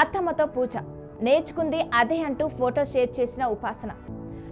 అత్తమ్మతో పూజ. నేర్చుకుంది అదే అంటూ ఫోటో షేర్ చేసిన ఉపాసన.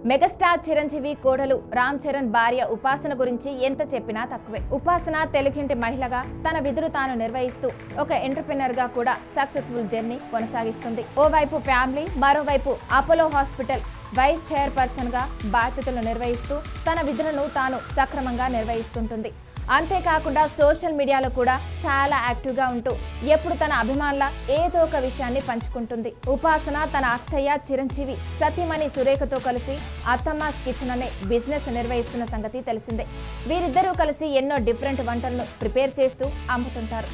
మెగాస్టార్ చిరంజీవి కోడలు రామ్ చరణ్ భార్య ఉపాసన గురించి ఎంత చెప్పినా తక్కువే. ఉపాసన తెలుగింటి మహిళగా తన విధులు తాను నిర్వహిస్తూ ఒక ఎంటర్ప్రినర్గా కూడా సక్సెస్ఫుల్ జర్నీ కొనసాగిస్తుంది. ఓవైపు ఫ్యామిలీ మరోవైపు అపోలో హాస్పిటల్ వైస్ చైర్పర్సన్గా బాధ్యతలు నిర్వహిస్తూ తన విధులను తాను సక్రమంగా నిర్వహిస్తుంటుంది. అంతేకాకుండా సోషల్ మీడియాలో కూడా చాలా యాక్టివ్గా ఉంటూ ఎప్పుడు తన అభిమానుల ఏదో ఒక విషయాన్ని పంచుకుంటుంది. ఉపాసన తన అత్తయ్య చిరంజీవి సతీమణి సురేఖతో కలిసి అత్తమ్మాస్ కిచెన్ అనే బిజినెస్ నిర్వహిస్తున్న సంగతి తెలిసిందే. వీరిద్దరూ కలిసి ఎన్నో డిఫరెంట్ వంటలను ప్రిపేర్ చేస్తూ అమ్ముతుంటారు.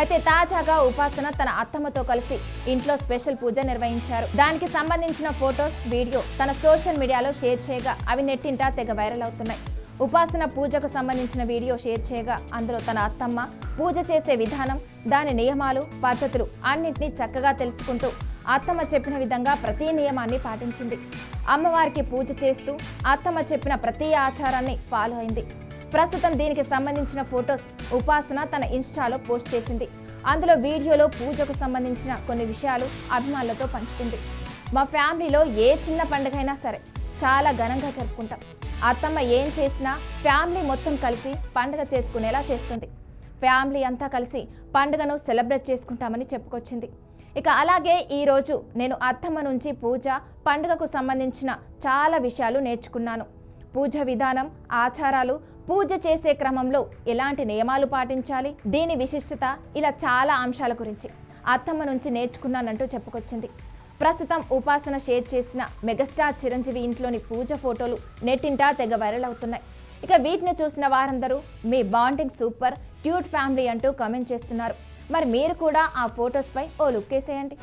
అయితే తాజాగా ఉపాసన తన అత్తమ్మతో కలిసి ఇంట్లో స్పెషల్ పూజ నిర్వహించారు. దానికి సంబంధించిన ఫొటోస్ వీడియో తన సోషల్ మీడియాలో షేర్ చేయగా అవి నెట్టింటా తెగ వైరల్ అవుతున్నాయి. ఉపాసన పూజకు సంబంధించిన వీడియో షేర్ చేయగా అందులో తన అత్తమ్మ పూజ చేసే విధానం దాని నియమాలు పద్ధతులు అన్నింటినీ చక్కగా తెలుసుకుంటూ అత్తమ్మ చెప్పిన విధంగా ప్రతి నియమాన్ని పాటించింది. అమ్మవారికి పూజ చేస్తూ అత్తమ్మ చెప్పిన ప్రతి ఆచారాన్ని ఫాలో అయింది. ప్రస్తుతం దీనికి సంబంధించిన ఫొటోస్ ఉపాసన తన ఇన్స్టాలో పోస్ట్ చేసింది. అందులో వీడియోలో పూజకు సంబంధించిన కొన్ని విషయాలు అభిమానులతో పంచుకుంది. మా ఫ్యామిలీలో ఏ చిన్న పండుగైనా సరే చాలా ఘనంగా జరుపుకుంటాం. అత్తమ్మ ఏం చేసినా ఫ్యామిలీ మొత్తం కలిసి పండుగ చేసుకునేలా చేస్తుంది. ఫ్యామిలీ అంతా కలిసి పండుగను సెలబ్రేట్ చేసుకుంటామని చెప్పుకొచ్చింది. ఇక అలాగే ఈరోజు నేను అత్తమ్మ నుంచి పూజ పండుగకు సంబంధించిన చాలా విషయాలు నేర్చుకున్నాను. పూజ విధానం ఆచారాలు పూజ చేసే క్రమంలో ఎలాంటి నియమాలు పాటించాలి దీని విశిష్టత ఇలా చాలా అంశాల గురించి అత్తమ్మ నుంచి నేర్చుకున్నానంటూ చెప్పుకొచ్చింది. ప్రస్తుతం ఉపాసన షేర్ చేసిన మెగాస్టార్ చిరంజీవి ఇంట్లోని పూజ ఫోటోలు నెట్టింటా తెగ వైరల్ అవుతున్నాయి. ఇక వీటిని చూసిన వారందరూ మీ బాండింగ్ సూపర్ క్యూట్ ఫ్యామిలీ అంటూ కామెంట్ చేస్తున్నారు. మరి మీరు కూడా ఆ ఫొటోస్పై ఓ లుక్ వేసేయండి